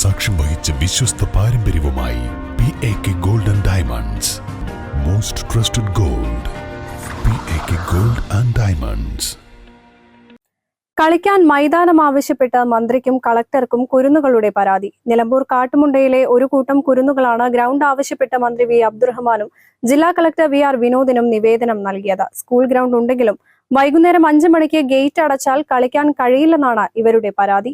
സാക്ഷ്യം വഹിച്ച വിശ്വസ്ത പാരമ്പര്യവുമായി P A K gold and diamonds most trusted gold P A K gold and diamonds കളിക്കാൻ മൈതാനം ആവശ്യപ്പെട്ട് മന്ത്രിക്കും കളക്ടർക്കും കുരുന്നുകളുടെ പരാതി. നിലമ്പൂർ കാട്ടുമുണ്ടയിലെ ഒരു കൂട്ടം കുരുന്നുകളാണ് ഗ്രൗണ്ട് ആവശ്യപ്പെട്ട മന്ത്രി വി അബ്ദുറഹ്മാനും ജില്ലാ കളക്ടർ വി ആർ വിനോദിനും നിവേദനം നൽകിയത്. സ്കൂൾ ഗ്രൗണ്ട് ഉണ്ടെങ്കിലും വൈകുന്നേരം അഞ്ചു മണിക്ക് ഗേറ്റ് അടച്ചാൽ കളിക്കാൻ കഴിയില്ലെന്നാണ് ഇവരുടെ പരാതി.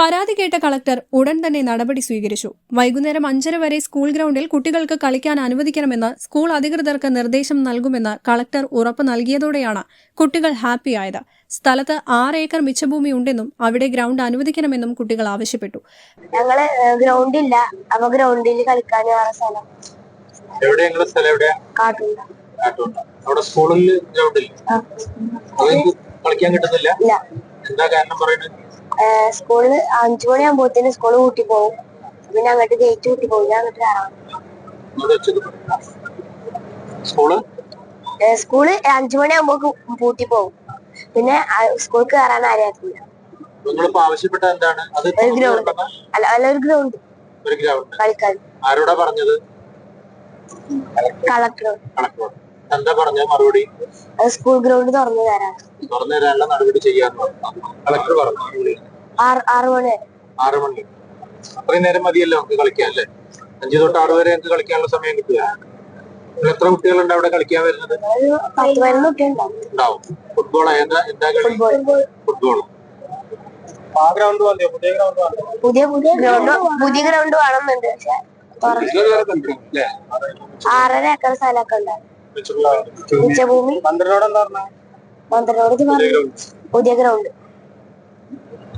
പരാതി കേട്ട കളക്ടർ ഉടൻ തന്നെ നടപടി സ്വീകരിച്ചു. വൈകുന്നേരം അഞ്ചര വരെ സ്കൂൾ ഗ്രൗണ്ടിൽ കുട്ടികൾക്ക് കളിക്കാൻ അനുവദിക്കണമെന്ന് സ്കൂൾ അധികൃതർക്ക് നിർദ്ദേശം നൽകുമെന്ന് കളക്ടർ ഉറപ്പ് നൽകിയതോടെയാണ് കുട്ടികൾ ഹാപ്പിയായത് സ്ഥലത്ത് ആറ് ഏക്കർ മിച്ചഭൂമി ഉണ്ടെന്നും അവിടെ ഗ്രൗണ്ട് അനുവദിക്കണമെന്നും കുട്ടികൾ ആവശ്യപ്പെട്ടു. ഞങ്ങൾ ഗ്രൗണ്ടില്ല. അപ്പൊ ഗ്രൗണ്ടിൽ കളിക്കാൻ സ്ഥലം. അവിടെ സ്കൂളിൽ കളിക്കാൻ കിട്ടുന്നില്ല? ഇല്ല. എന്താ കാരണം പറയുന്നത് സ്കൂളിൽ അഞ്ചു മണിയാകുമ്പോഴത്തേന് സ്കൂൾ കൂട്ടി പോകും. പിന്നെ അങ്ങോട്ട് ഗേറ്റ് കൂട്ടി പോകും. ഞാൻ അങ്ങോട്ട് കയറാം സ്കൂൾ? സ്കൂൾ അഞ്ചു മണിയാകുമ്പോ പൂട്ടി പോകും. പിന്നെ സ്കൂളിൽ കയറാൻ നിങ്ങളിപ്പോ ആവശ്യപ്പെട്ട എന്താണ്? ഒരു ഗ്രൗണ്ട്. അല്ല അല്ല ഒരു ഗ്രൗണ്ട്. ഒരു ഗ്രൗണ്ട്. കളിക്കാൻ. ആരോടാ പറഞ്ഞത്? കളക്ടർ കണക്കോട് എന്താ പറഞ്ഞ മറുപടി? സ്കൂൾ ഗ്രൗണ്ട് തുറന്നു തരാം. തുറന്നു തരാനുള്ള നടപടി ചെയ്യാൻ കളക്ടർ പറഞ്ഞു. ആറ് ആറ് മണി. ആറ് മണി. അത്രയും നേരം മതിയല്ലോ നമുക്ക് കളിക്കാൻ അല്ലേ? അഞ്ചു തൊട്ട് ആറ് വരെ നമുക്ക് കളിക്കാനുള്ള സമയം കിട്ടുക എത്ര കുട്ടികളുണ്ട് അവിടെ കളിക്കാൻ വരുന്നത്? ഉണ്ടാവും. ഫുട്ബോൾ എന്താ എന്താ കളി? ഫുട്ബോൾ ഫുട്ബോൾ ആ ഗ്രൗണ്ട് മതിയോ പുതിയ ഗ്രൗണ്ട് മതിയോ പുതിയ പുതിയ ഗ്രൗണ്ട് പുതിയ ഗ്രൗണ്ട് വേണമെന്നുണ്ട് പക്ഷെ ആറര ഏക്കർ സ്ഥലമൊക്കെ ഉണ്ടാവും ഉച്ചഭൂമി പുതിയ ഗ്രൗണ്ട്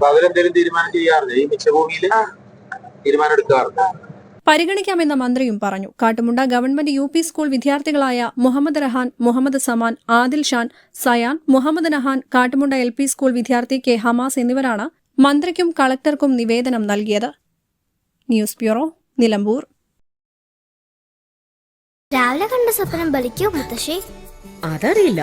അപ്പൊ അവരെന്തെങ്കിലും തീരുമാനം ചെയ്യാറില്ല ഈ മിച്ചഭൂമിയിൽ തീരുമാനം എടുക്കാറുണ്ട്? പരിഗണിക്കാമെന്ന മന്ത്രിയും പറഞ്ഞു. Kattumunda government U P school വിദ്യാർത്ഥികളായ Muhammad Rahan Muhammad Saman Adil Shan Sayan Muhammad Nahan Kattumunda L P school വിദ്യാർത്ഥി കെ ഹമാസ് എന്നിവരാണ് മന്ത്രിക്കും കളക്ടർക്കും നിവേദനം നൽകിയത്. News bureau Nilambur. രാവിലെ കണ്ട സ്വപ്നം ബലിക്കോ മുത്തശ്ശി? അതറിയില്ല.